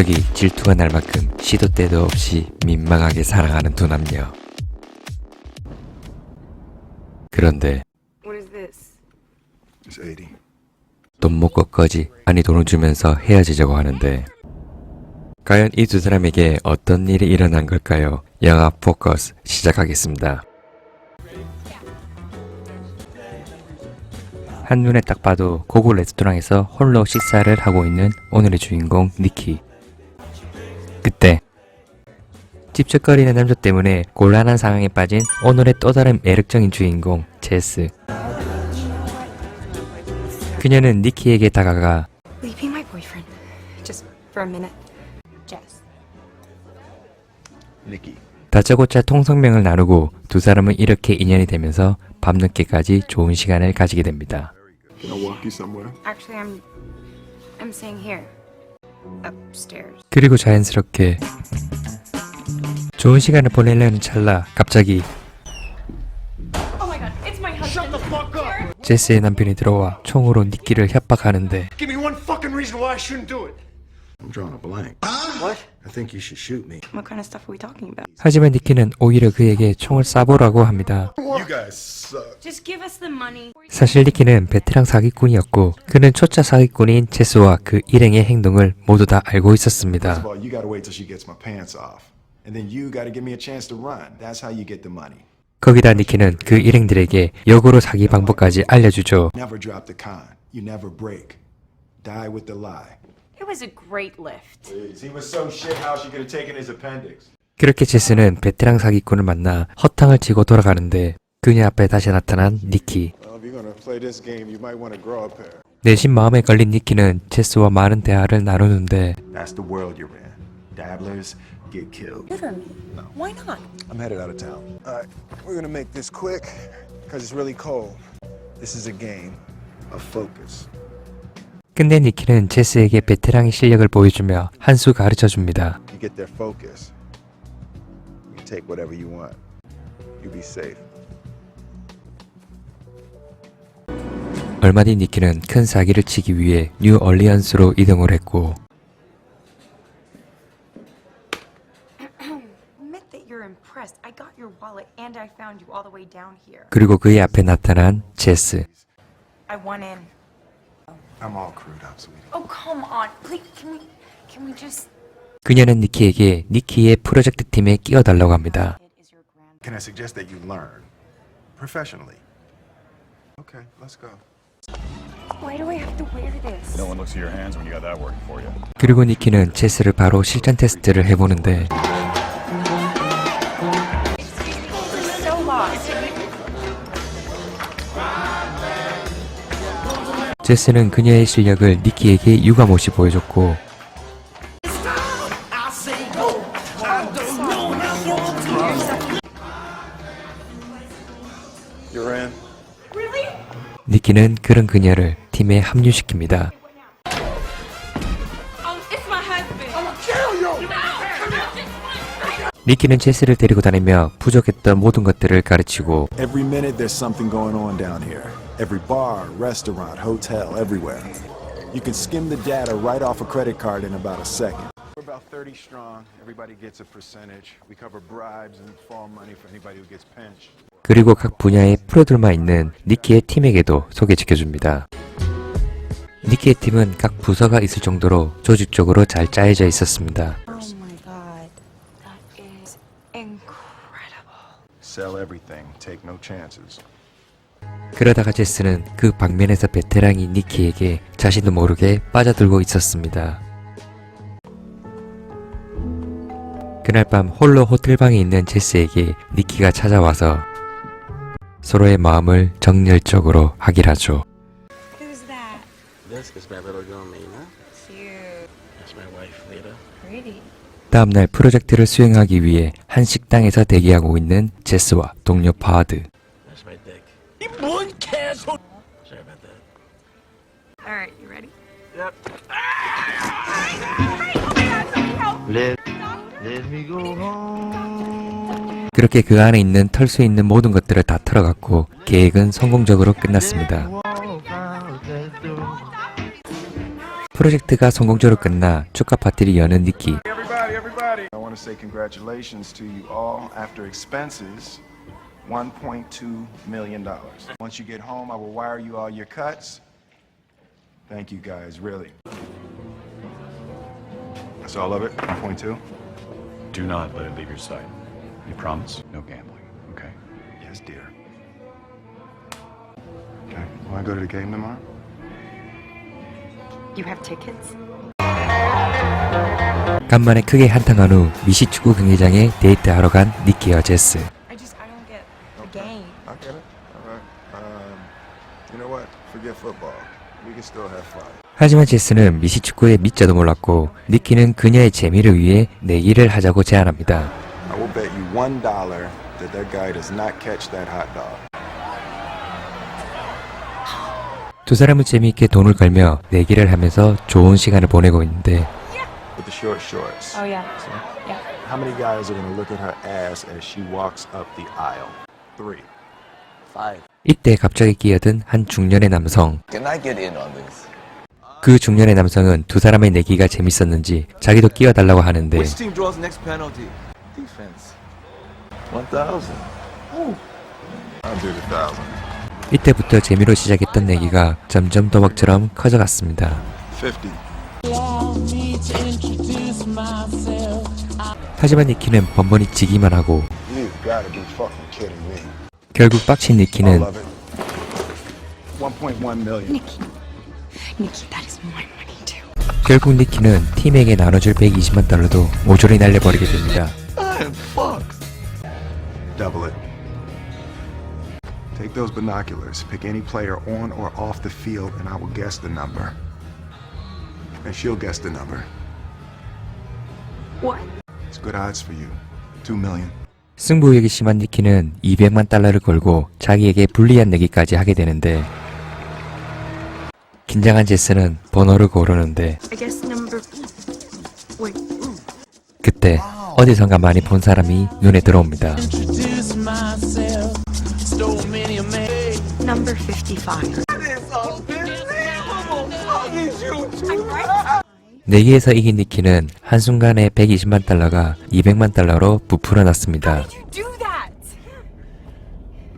여기 질투가 날 만큼 시도 때도 없이 민망하게 사랑하는 두 남녀. 그런데 What is this? It's 80. 돈 먹고 꺼지 아니 돈을 주면서 헤어지자고 하는데 과연 이 두 사람에게 어떤 일이 일어난 걸까요? 영화 포커스 시작하겠습니다. 한눈에 딱 봐도 고급 레스토랑에서 홀로 식사를 하고 있는 오늘의 주인공 니키. 그때 찝쩍거리는 남자 때문에 곤란한 상황에 빠진 오늘의 또 다른 매력적인 주인공 제스. 그녀는 니키에게 다가가 Will you be my boyfriend? Just for a minute. Jess. Nikki. 다짜고짜 통성명을 나누고 두 사람은 이렇게 인연이 되면서 밤늦게까지 좋은 시간을 가지게 됩니다. 그리고 자연스럽게 좋은 시간을 보내려는 찰나 갑자기 Oh my god, it's my husband. 제스의 남편이 들어와 총으로 니키를 협박하는데 하지만 니키는 오히려 그에게 총을 쏴보라고 합니다. You guys suck. Just give us the money. 사실 니키는 베테랑 사기꾼이었고 그는 초짜 사기꾼인 제스와 그 일행의 행동을 모두 다 알고 First 있었습니다. of all, you gotta wait till she gets my pants off. And then you gotta give me a chance to run. That's how you get the money. 거기다 니키는 그 일행들에게 역으로 사기 방법까지 알려주죠. It was a great lift. He was so shit how she could have taken his appendix. 그렇게 제스는 베테랑 사기꾼을 만나 허탕을 치고 돌아가는데 그녀 앞에 다시 나타난 니키. Well, if you're gonna play this game, you might want to grow up here. 내심 마음에 걸린 니키는 제스와 많은 대화를 나누는데 That's the world you're in. Dabblers get killed. Tutor me. Why not? I'm headed out of town. All right, we're gonna make this quick because it's really cold. This is a game of focus. 근데 니키는 제스에게 베테랑의 실력을 보여주며 한 수 가르쳐 줍니다. 얼마 뒤 니키는 큰 사기를 치기 위해 뉴 얼리언스로 이동을 했고. 그리고 그의 앞에 나타난 제스. I'm all crewed up, sweetie. Oh come on, please. Can we? Can we just? 그녀는 니키에게 니키의 프로젝트 팀에 끼워달라고 합니다. Can I suggest that you learn professionally? Okay, let's go. Why do I have to wear this? No one looks at your hands when you got that working for you. 그리고 니키는 제스를 바로 실전 테스트를 해보는데 제스는 그녀의 실력을 니키에게 유감없이 보여줬고. 니키는 그런 그녀를 팀에 합류시킵니다. 니키는 제스를 데리고 다니며 부족했던 모든 것들을 가르치고 Every bar, restaurant, hotel, everywhere. You can skim the data right off a credit card in about a second. We're about 30 strong. Everybody gets a percentage. We cover bribes and fall money for anybody who gets pinched. 그리고 각 분야의 프로들만 있는 니키의 팀에게도 소개시켜줍니다. 니키의 팀은 각 부서가 있을 정도로 조직적으로 잘 짜여져 있었습니다. Oh my god, that is incredible. Sell everything. Take no chances. 그러다가 제스는 그 방면에서 베테랑인 니키에게 자신도 모르게 빠져들고 있었습니다. 그날 밤 홀로 호텔방에 있는 제스에게 니키가 찾아와서 서로의 마음을 정열적으로 확인하죠. Who's that? This is my little girl Nina. Cute. That's my wife Lita. Pretty. 다음날 프로젝트를 수행하기 위해 한 식당에서 대기하고 있는 제스와 동료 파드. Ready? 그렇게 그 안에 있는 털수 있는 모든 것들을 다 털어갔고 계획은 성공적으로 끝났습니다. 프로젝트가 성공적으로 끝나 축하 파티를 여는 니키. I want to say congratulations to you all. After expenses, $1.2 million. Once you get home, I will wire you all your cuts. Thank you guys, really. That's all of it? 1.2? Do not let it leave your sight. You promise? No gambling, okay? Yes, dear. Okay, want to go to the game tomorrow? You have tickets? 간만에 크게 한탕한 후 미시 축구 경기장에 데이트하러 간 니키와 제스. I just, I don't get the game. I get it. All right. Um, you know what? Forget football. 하지만 제스는 미시 축구에 미자도 몰랐고 니키는 그녀의 재미를 위해 내기를 하자고 제안합니다. I will bet you one dollar that that guy does not catch that hot dog. 두 사람은 재미있게 돈을 걸며 내기를 하면서 좋은 시간을 보내고 있는데 With the short shorts. Oh, yeah. Yeah. How many guys are gonna look at her ass as she walks up the aisle? Three. Five. 이때 갑자기 끼어든 한 중년의 남성. Can I get in on this? 그 중년의 남성은 두 사람의 내기가 재밌었는지 자기도 끼어달라고 하는데 Which team draws next penalty? Defense. 1,000. I'll do the thousand. 이때부터 재미로 시작했던 내기가 점점 도박처럼 커져갔습니다. Fifty. 하지만 니키는 번번이 지기만 하고 You gotta be fucking kidding me. 결국 빡친 I 니키는 love it. 1.1 million. Nikki. Nikki, that is my money, too. 결국 니키는 팀에게 나눠줄 120만 달러도 모조리 날려버리게 됩니다. I'm fucked. Double it. Take those binoculars. Pick any player on or off the field, and I will guess the number. And she'll guess the number. What? It's good odds for you. Two million. 승부욕이 심한 니키는 200만 달러를 걸고 자기에게 불리한 내기까지 하게 되는데 긴장한 제스는 번호를 고르는데. 그때 어디선가 많이 본 사람이 눈에 들어옵니다. 내기에서 이긴 니키는 한순간에 120만 달러가 200만 달러로 부풀어 났습니다. You do that!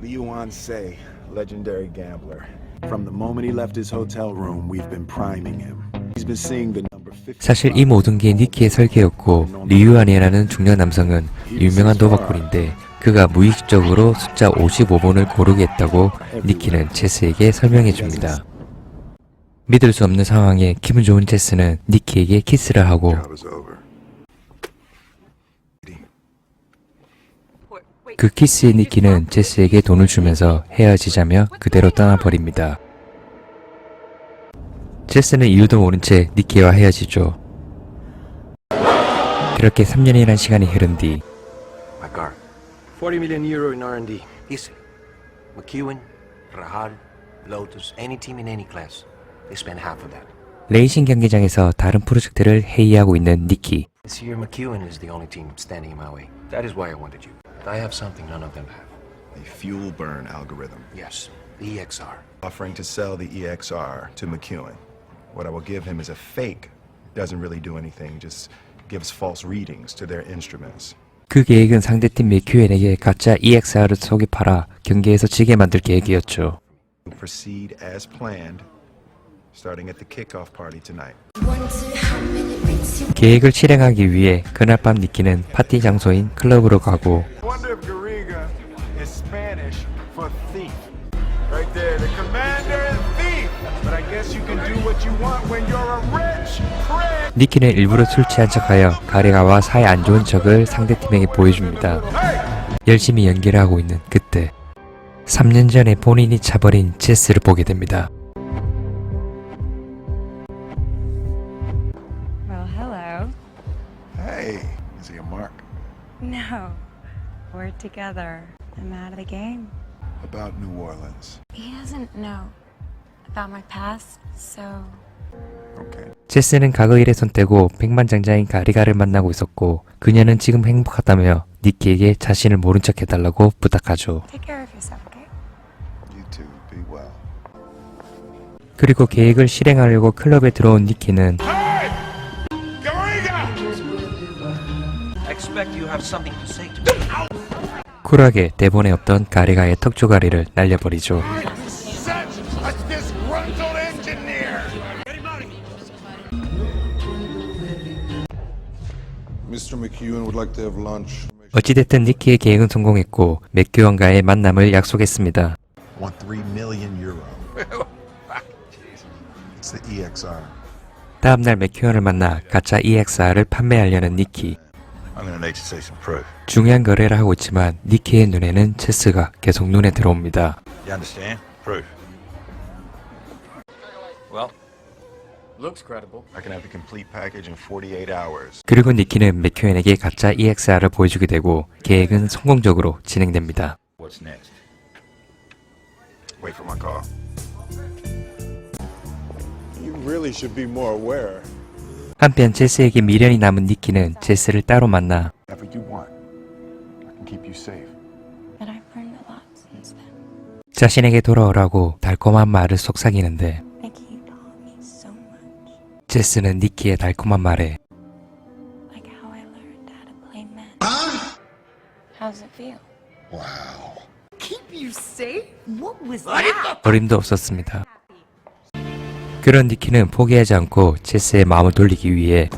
Liu Se, legendary gambler. From the moment he left his hotel room, we've been priming him. He's been seeing the number 55. 사실 이 모든 게 니키의 설계였고 리유안이라는 중년 남성은 유명한 도박꾼인데 그가 무의식적으로 숫자 55번을 고르게 했다고 니키는 제스에게 설명해 줍니다. 믿을 수 없는 상황에 기분 좋은 제스는 니키에게 키스를 하고. 그 키스의 니키는 제스에게 돈을 주면서 헤어지자며 그대로 떠나버립니다. 제스는 이유도 모른 채 니키와 헤어지죠. 그렇게 3년이란 시간이 흐른 뒤 My car. 40 million euro in R&D. Easy. McEwen, Rahal, Lotus, any team in any class. They spend half of that. 레이싱 경기장에서 다른 프로젝트를 회의하고 있는 니키. This year, McEwen is the only team standing in my way. That is why I wanted you. I have something none of them have. A fuel burn algorithm. Yes, the EXR. Offering to sell the EXR to McEwen. What I will give him is a fake. Doesn't really do anything, just gives false readings to their instruments. 그 계획은 상대팀 맥큐엔에게 가짜 EXR을 속이 팔아 경기에서 지게 만들 계획이었죠. We'll proceed as planned, starting at the kickoff party tonight. 계획을 실행하기 위해 그날 밤 니키는 파티 장소인 클럽으로 가고 I wonder if Garriga is Spanish for thief. Right there, the commander is thief. But I guess you can do what you want when you're a rich prick. 니키는 일부러 술 취한 척하여 가레가와 사이 안 좋은 척을 상대팀에게 보여줍니다. 열심히 연기를 하고 있는 그때 3년 전에 본인이 차버린 제스를 보게 됩니다. We're together. I'm out of the game. About New Orleans. He doesn't know about my past, so. Okay. 제스는 과거 일에 손 떼고 백만장자인 가리가를 만나고 있었고 그녀는 지금 행복하다며 니키에게 자신을 모른 척 해달라고 부탁하죠. Take care of yourself, okay? You too. Be well. 그리고 계획을 실행하려고 클럽에 들어온 니키는 Expect you have something to say to me. 쿨하게 대본에 없던 가리가의 턱조가리를 날려버리죠. That's disgruntled engineer. Mr. McEwen would like to have lunch. 어찌됐든 니키의 계획은 성공했고 맥규원과의 만남을 약속했습니다. Want 3 million euro. it's the E EXR. 다음날 맥큐언을 만나 가짜 EXR을 판매하려는 니키. I'm gonna need to see some proof. 중요한 거래를 하고 있지만 니키의 눈에는 체스가 계속 눈에 들어옵니다. You understand? Proof. Well, looks credible. I can have the complete package in 48 hours. 그리고 니키는 맥큐엔에게 가짜 EXR을 보여주게 되고 계획은 성공적으로 진행됩니다. What's next? Wait for my call. You really should be more aware. 한편 제스에게 미련이 남은 니키는 제스를 따로 만나. 자신에게 돌아오라고 달콤한 말을 속삭이는데. 제스는 니키의 달콤한 말에? 어림도 없었습니다. 그런 니키는 포기하지 않고 제스의 마음을 돌리기 위해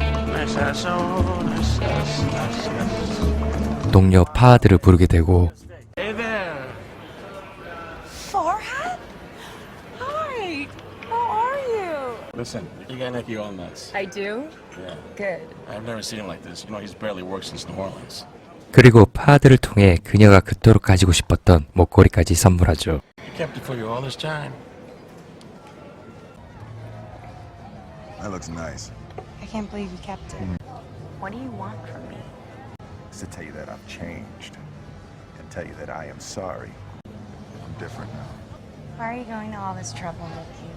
동료 파하드를 부르게 되고 you? Listen, you got Nicky all nuts. I do? Yeah. Good. I've never seen him like this. You know, he's barely worked since New Orleans. 그리고 파하드를 통해 그녀가 그토록 가지고 싶었던 목걸이까지 선물하죠. He kept it for you all this time. That looks nice. I can't believe you kept it. What do you want from me? It's to tell you that I've changed. And tell you that I am sorry. I'm different now. Why are you going to all this trouble, Mickey?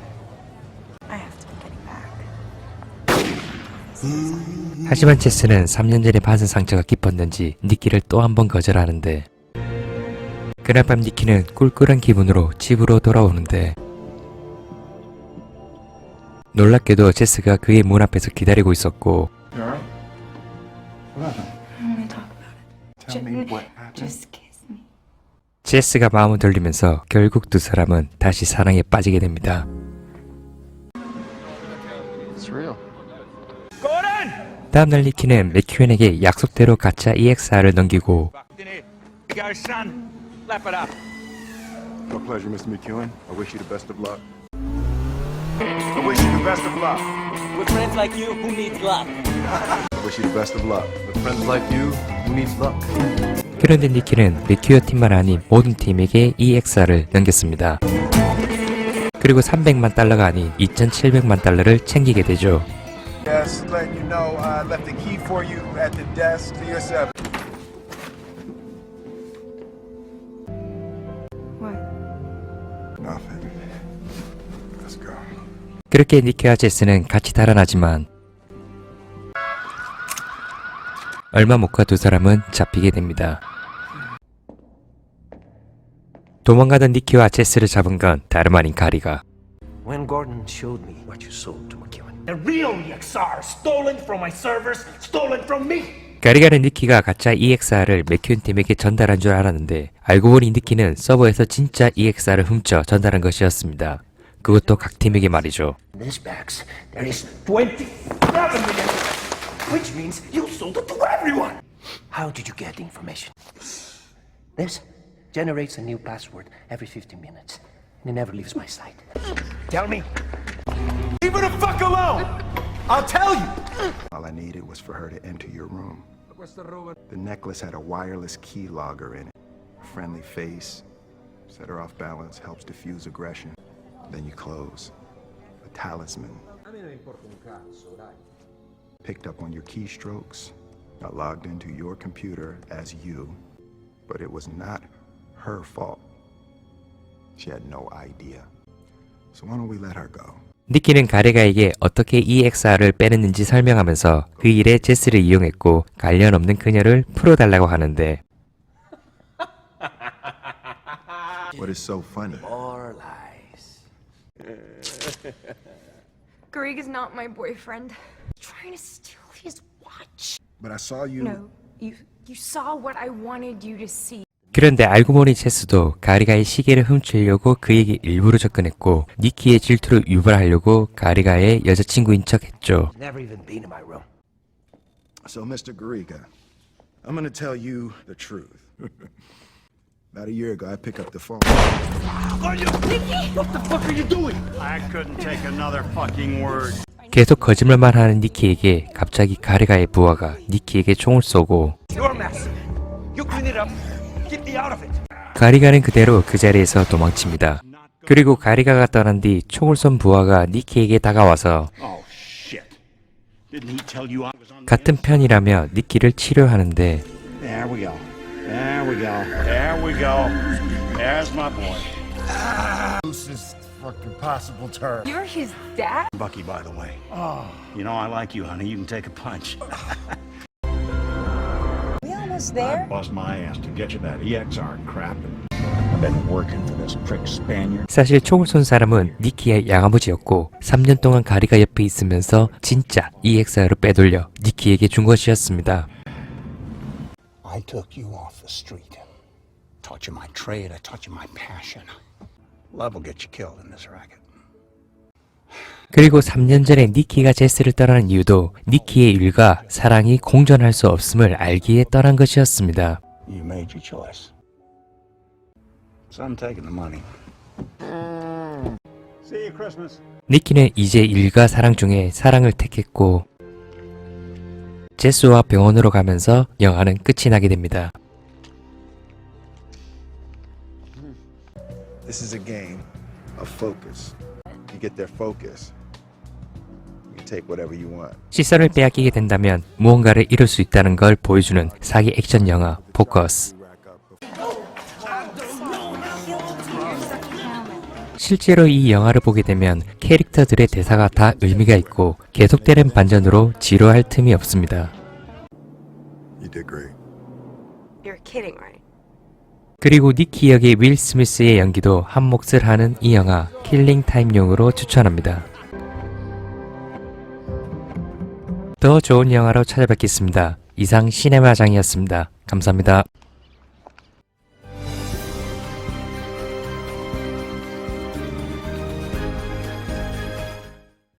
I have to be getting back. 하지만 제스는 3년 전에 받은 상처가 깊었는지 니키를 또 한 번 거절하는데 그날 밤 니키는 꿀꿀한 기분으로 집으로 돌아오는데 놀랍게도 제스가 그의 문 앞에서 기다리고 있었고. 제스가 마음을 돌리면서 결국 두 사람은 다시 사랑에 빠지게 됩니다. 다음날 니키는 맥큐엔에게 약속대로 가짜 EXR을 넘기고 I wish you the best of luck. With friends like you, who needs luck? I wish you the best of luck. With friends like you, who needs luck? 그런데 니키는 맥큐어 팀만 아닌 모든 팀에게 EXR을 넘겼습니다. 그리고 300만 달러가 아닌 2,700만 달러를 챙기게 되죠. Yes, letting you know I left the key for you at the desk to your 그렇게 니키와 제스는 같이 달아나지만 얼마 못 가 두 사람은 잡히게 됩니다. 도망가던 니키와 제스를 잡은 건 다름 아닌 가리가 When Gordon showed me what you sold to McEwen, The real EXR, stolen from my servers, stolen from me. 가리가는 니키가 가짜 EXR을 맥큐인 팀에게 전달한 줄 알았는데 알고 보니 니키는 서버에서 진짜 EXR을 훔쳐 전달한 것이었습니다. 그것도 각 팀에게 말이죠. In these bags, there is 27 million, which means you sold it to everyone. how did you get the information? This generates a new password every 15 minutes, and it never leaves my sight. Tell me. Leave her the fuck alone. I'll tell you. All I needed was for her to enter your room. The necklace had a wireless key logger in it. A friendly face, set her off balance, helps diffuse aggression. Then you close. A talisman. Picked up on your keystrokes, got logged into your computer as you, but it was not her fault. She had no idea. So why don't we let her go? 니키는 가레가에게 어떻게 EXR을 빼냈는지 설명하면서 그 일에 제스를 이용했고 관련 없는 그녀를 풀어달라고 하는데 What is so funny? More lies. Garriga's not my boyfriend. Trying to steal his watch. But I saw you. No, you you saw what I wanted you to see. 그런데 알고 보니 체스도 가리가의 시계를 훔치려고 그에게 일부러 접근했고 니키의 질투를 유발하려고 가리가의 여자친구인 척 했죠. Never even been in my room. So, Mr. Garriga, I'm gonna tell you the truth. About a year ago, I picked up the phone. I couldn't take another fucking word. 계속 거짓말만 하는 니키에게 갑자기 가리가의 부하가 니키에게 총을 쏘고 Your mess. You clean it up. Keep me out of it. 가리가는 그대로 그 자리에서 도망칩니다. 그리고 가리가가 떠난 뒤 총을 쏜 부하가 니키에게 다가와서 Oh shit. Didn't he tell you I was on 같은 편이라며 니키를 치료하는데 There we go. There we go. There we go. There's my boy. You're his dad. Bucky, by the way. Oh. You know I like you, honey. You can take a punch. We almost I there? bust my ass to get you that EXR crap. I've been working for this prick Spaniard. 사실 총을 쏜 사람은 니키의 양아버지였고 3년 동안 가리가 옆에 있으면서 진짜 EXR을 빼돌려 니키에게 준 것이었습니다. I took you off the street. Taught you my trade. I taught you my passion. Love will get you killed in this racket. 그리고 3년 전에 니키가 제스를 떠나는 이유도 니키의 일과 사랑이 공존할 수 없음을 알기에 떠난 것이었습니다. You made your choice. So I'm taking the money. See you Christmas. 니키는 이제 일과 사랑 중에 사랑을 택했고 제스와 병원으로 가면서 영화는 끝이 나게 됩니다. This is a game of focus. You get their focus. You take whatever you want. 시선을 빼앗기게 된다면 무언가를 이룰 수 있다는 걸 보여주는 사기 액션 영화 포커스. 실제로 이 영화를 보게 되면 캐릭터들의 대사가 다 의미가 있고 계속되는 반전으로 지루할 틈이 없습니다. 그리고 니키 역의 윌 스미스의 연기도 한 몫을 하는 이 영화 킬링 타임용으로 추천합니다. 더 좋은 영화로 찾아뵙겠습니다. 이상 시네마장이었습니다. 감사합니다.